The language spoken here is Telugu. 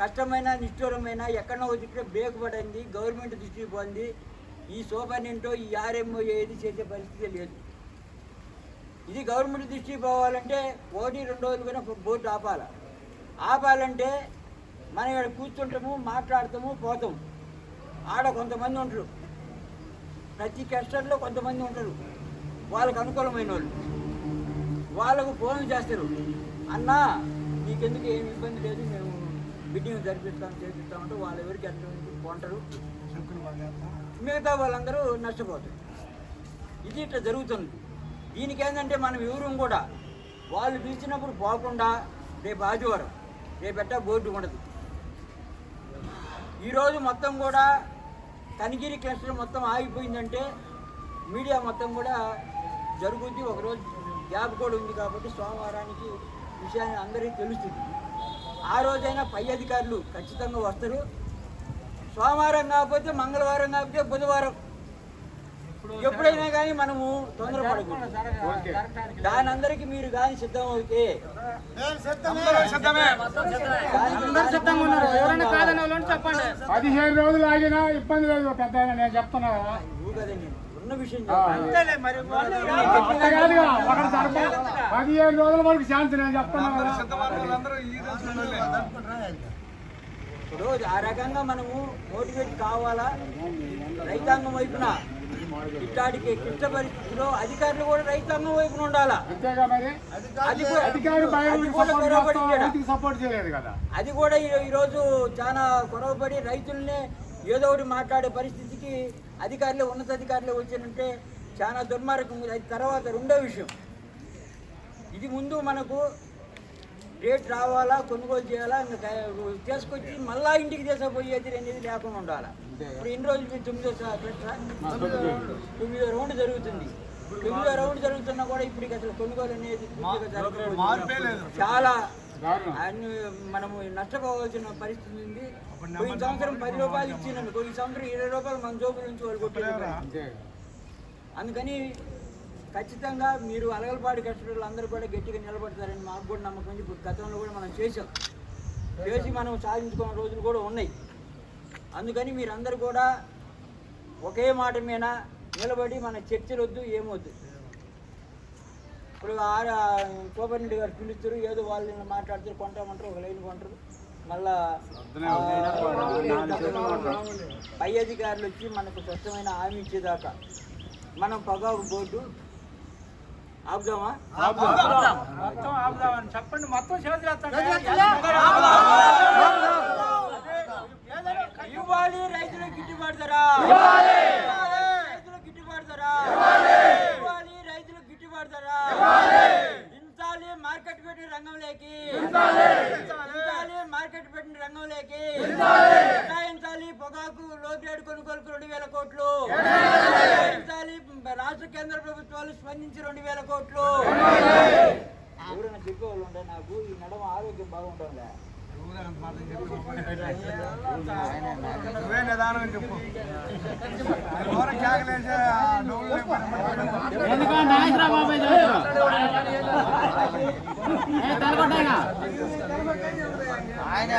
కష్టమైన నిష్ఠూరమైన ఎక్కడో వచ్చి బ్రేక్ పడింది గవర్నమెంట్ దృష్టికి పోయింది ఈ సూపరింటో ఈ ఆర్ఎంఓ ఏది చేసే పరిస్థితి లేదు. ఇది గవర్నమెంట్ దృష్టికి పోవాలంటే ఒకటి రెండు రోజులు కూడా బోర్డు ఆపాలి. ఆపాలంటే మనం ఇక్కడ కూర్చుంటాము మాట్లాడతాము పోతాము ఆడ కొంతమంది ఉంటారు. ప్రతి కష్టంలో కొంతమంది ఉంటారు. వాళ్ళకు అనుకూలమైన వాళ్ళు. వాళ్ళకు ఫోన్ చేస్తారు. అన్నా నీకు ఏమి ఇబ్బంది లేదు మేము బిడ్డింగ్ జరిపిస్తాం చేపిస్తామంటే వాళ్ళు ఎవరికి ఎంత కొంటారు. మిగతా వాళ్ళందరూ నష్టపోతారు. ఇది ఇట్లా జరుగుతుంది. దీనికి ఏంటంటే మనం ఎవరు కూడా వాళ్ళు పిలిచినప్పుడు పోకుండా రేపు ఆదివారం రేపెట్ట బోర్డు ఉండదు. ఈరోజు మొత్తం కూడా కనిగిరి క్లస్టర్ మొత్తం ఆగిపోయిందంటే మీడియా మొత్తం కూడా జరుగుద్ది. ఒకరోజు గ్యాప్ కూడా ఉంది కాబట్టి సోమవారానికి విషయాన్ని అందరికీ తెలుస్తుంది. ఆ రోజైనా పై అధికారులు ఖచ్చితంగా వస్తారు. సోమవారం కాకపోతే మంగళవారం కాకపోతే బుధవారం. ఎప్పుడైనా కానీ మనము తొందరపడకూడదు. దాని అందరికీ మీరు కానీ సిద్ధం అవుతే అందరు సిద్ధంగా ఉన్నారు. ఎవరైనా కాదని వాళ్ళని చెప్పండి. పదిహేను రోజులు ఆగినా ఇబ్బంది లేదు. పెద్ద నేను చెప్తున్నా ఉన్న విషయం పదిహేను రోజుల వరకు శాంతి నేను చెప్తున్నా కదా. ఇప్పుడు ఆ రకంగా మనము మోటివేట్ కావాలా? రైతాంగం వైపున ఇట్లాంటికి క్లిష్ట పరిస్థితుల్లో అధికారులు కూడా రైతాంగం వైపున ఉండాలా? అంతేగా మరి? అది కూడా అధికారి భయం అది కూడా సపోర్ట్ గొడవపడి చేస్తాం ఇక్కడ. రైతుకి సపోర్ట్ చేయలేదు కదా. అది కూడా ఈ- ఈరోజు చాలా గొడవపడి రైతుల్ని ఏదో ఒకటి మాట్లాడే పరిస్థితికి అధికారులే ఉన్నతాధికారులే వచ్చినంటే చాలా దుర్మార్గం. తర్వాత రెండో విషయం. ఇది ముందు మనకు రేట్ రావాలా కొనుగోలు చేయాలా చేసుకొచ్చి మళ్ళా ఇంటికి తీసుకుపోయేది అనేది లేకుండా ఉండాలి. ఇప్పుడు ఎన్ని రోజులు మీరు తొమ్మిదో సా- పెట్టరా? తొమ్మిదో రౌండ్ జరుగుతుంది. తొమ్మిదో రౌండ్ జరుగుతున్నా కూడా ఇప్పుడు అసలు కొనుగోలు అనేది. చాలా అన్ని మనము నష్టపోవాల్సిన పరిస్థితి ఉంది. పోయిన సంవత్సరం పది రూపాయలు ఇచ్చినాను పోయిన సంవత్సరం ఇరవై రూపాయలు మన జోబుల నుంచి వాళ్ళు కొట్టేది అంతే అందుకని ఖచ్చితంగా మీరు అలగలపాడి కష్టపడారు అందరూ కూడా గట్టిగా నిలబడతారని మాకు కూడా నమ్మకం ఉంది. గతంలో కూడా మనం చేసాం చేసి మనం సాధించుకున్న రోజులు కూడా ఉన్నాయి. అందుకని మీరందరూ కూడా ఒకే మాట మీద నిలబడి మన చర్చలు వద్దు ఏమొద్దు. ఇప్పుడు సూపరింటెండెంట్ గారు పిలుస్తారు ఏదో వాళ్ళు మాట్లాడతారు కొంటామంటారు ఒక లైన్ కొంటారు. మళ్ళా పై అధికారులు వచ్చి మనకు స్పష్టమైన హామీ ఇచ్చేదాకా. మనం పొగాకు బోర్డు ఆపుదామా? మొత్తం ఆపుదామని చెప్పండి. మొత్తం చేతులు ఇవ్వాలి రైతులకు గిట్టుబాటు ధర రైతులకు గిట్టుబాటు ధర ఇవ్వాలి రైతులకు గిట్టుబాటు ధర దించాలి మార్కెట్ పెట్టిన రంగంలోకి. మార్కెట్ పెట్టిన రంగంలోకి. పొగాకు లో గ్రేడ్ కొనుగోలుకు రెండు వేల కోట్లు. రాష్ట్ర కేంద్ర ప్రభుత్వాలు స్పందించి రెండు వేల కోట్లు. ఎవరైనా దిగ్గోళ్ళు ఉంటే నాకు ఈ నడమ ఆరోగ్యం బాగుంటుందా నువ్వే నిదానం చెప్పు? ఆయన